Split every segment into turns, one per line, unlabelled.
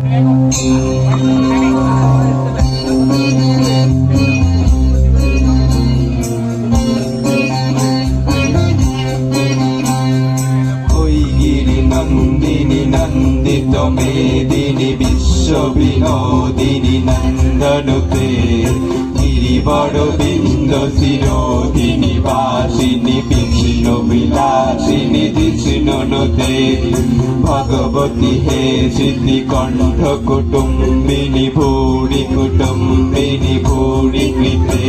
Thank you. মেদিনী বিশ্ব বিনোদিনী নন্দনুতে গিরিবর বৃন্দ শিরোদিনী বাসিনী, বিষ্ণু বিলাসিনী কৃষ্ণনুতে ভগবতী হে সিদ্ধি কণ্ঠ কুটুম্বিনী, ভূরি কুটুম্বিনী, ভূরি কৃতে।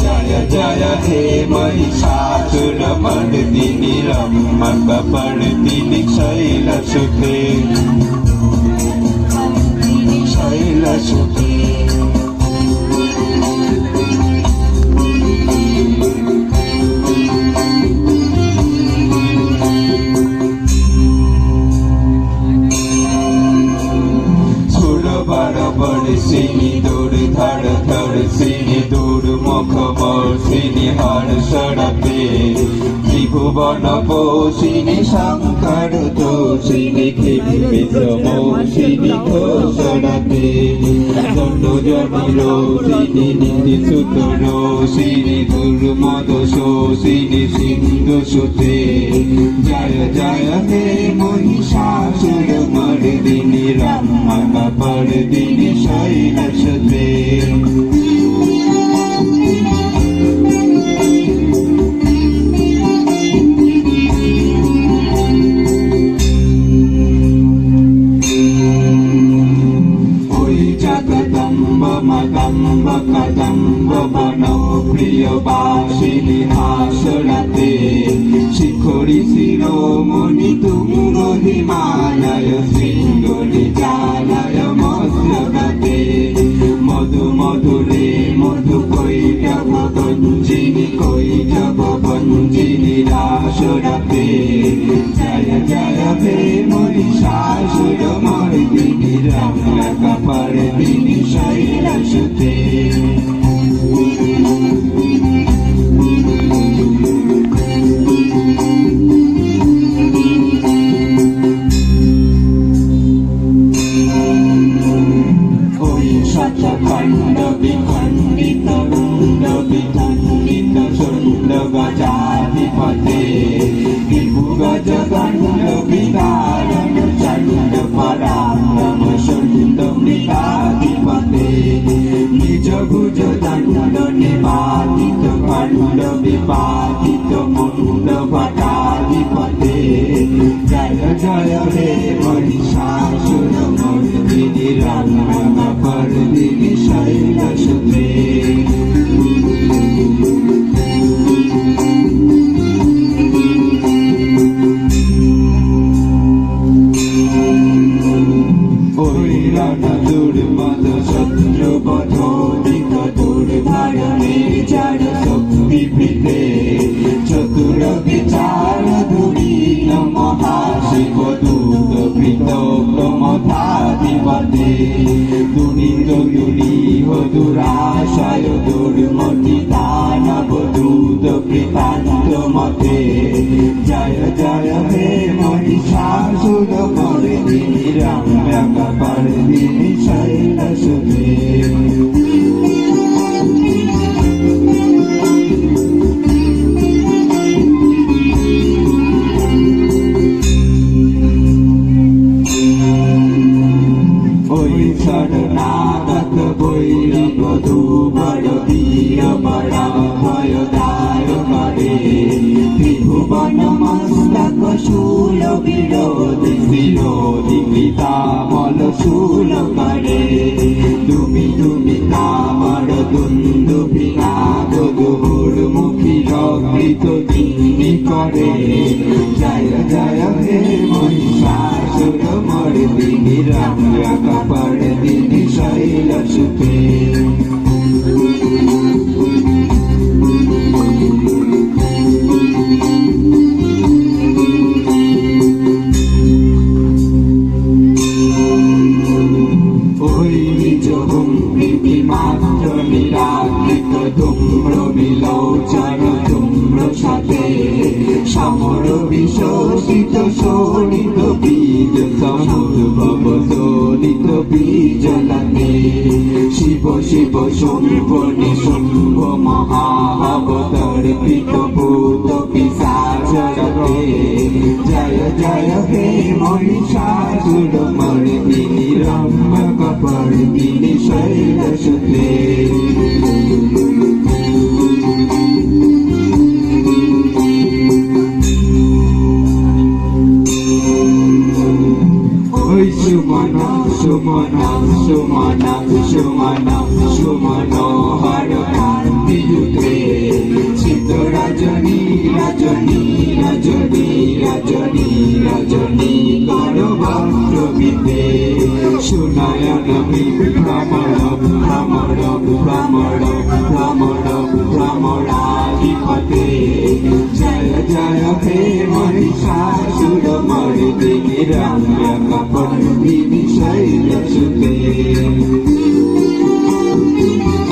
জয় জয় হে মহিষাসুর মর্দিনী রম্মক পর্দিনী শৈলসুতে বরাবর সিনি দূর ধর ধর সিনি দূর মুখ সিনি হর সরতে ত্রিভুবন পোষিনি শঙ্কর দোষিনি ক্ষিপিত মোষিনি ঘোষণতে দণ্ড জনি রোষিনি নীতি সুত রোষিনি দুর্মদ শোষিনি সিন্ধু সুতে। জয় জয় হে মহিষাসুর, মর্দিনী রম্মক পর্দিনী শৈলসতে। প্রিয় বাসিনী হাসরাতে শিখরি শিরোমণি তুঙ্গ হিমালয় শৃঙ্গলি জালয় মধ্যগতে মধু মধুরে মধু কৈরব গঞ্জিনী কৈরব গঞ্জিনী রাসরাতে জয় জয় হে মহিষাসুর, মর্দিনী রম্যক পর্দিনী শৈলসুতে। খণ্ড বিপাদিত মুণ্ড ভটাধিপতে জয় জয় হে মহিষাসুর মর্দিনী রম্মক পর্দিনী শৈলসুতে ওই মহাশিব দূত প্রীত প্রমথাধিপতে দুরিত দুরীহ দুরাশয় দুর্মতি দানব দূত কৃতান্ত মতে। জয় জয় হে মহিষাসুর মর্দিনী রম্যক পর্দিনী শৈলসুতে ওই শরণাগত বৈরব ধূবর বীর বড় ভয় দার করে ত্রিভুবন মস্তক শূল বিরোধ বিরোধী পিতামল শূল করে তুমি তুমি কামর দুন্দু বিনাগ দুহুর রকৃত দিনী করে। জয় জয় হে মহিষাসুর মর্দিনী রম্যক পর্দিনী শৈলসুতে ওই সমর বিশোষিত শোণিত বীজ সমর ভব শোণিত বীজ লতে। শিব শিব শম্ভনি শম্ভ মহাবতর পিত ভূত পিসাচরতে জয় জয় হে মহিষাসুর মর্দিনী রম্য কপর্দিনী শৈল সুতে ওই সুমন সুমন সুমন সুমন সুমন হর চিত রজনী রজনী রজনী রজনী রজনী গর্ভদ্র বিদে সুনয়ন ভ্রমণ ভ্রমণ ভ্রমণ ভ্রমণ ভ্রমণাধিপতে জয় জয় হে মহিষাসুর মর্দিনী রম্য কপর্দিনী শৈলসুতে কমল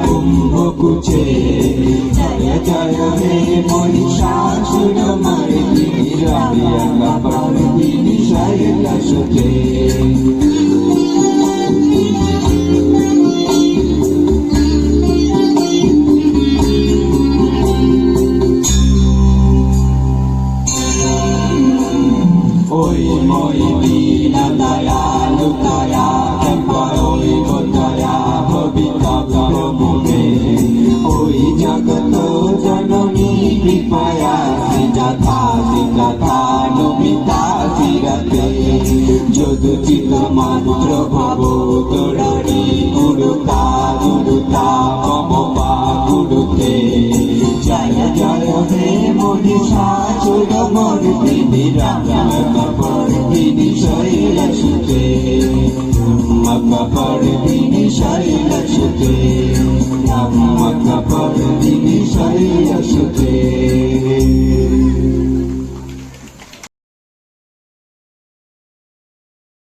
কুঞ্জর কুম্ভ কুচে জয় জয় হে মহিষাসুর মর্দিনী রবিয়ঙ্গ পর্দিনী শৈলসুতে ওই শ্রীযথা শ্রীযথা নমিতা শিরতে যদুচিত মন্ত্র ভব তোরি গুরুতা গুরুতা কমপা গুরুতে জয় জয় হে মহিষাসুর মর্দিনী রম্য পর্দিনী শৈলসুতে রম্য পর্দিনী শৈলসুতে রম্য পর্দিনী শৈলসুতে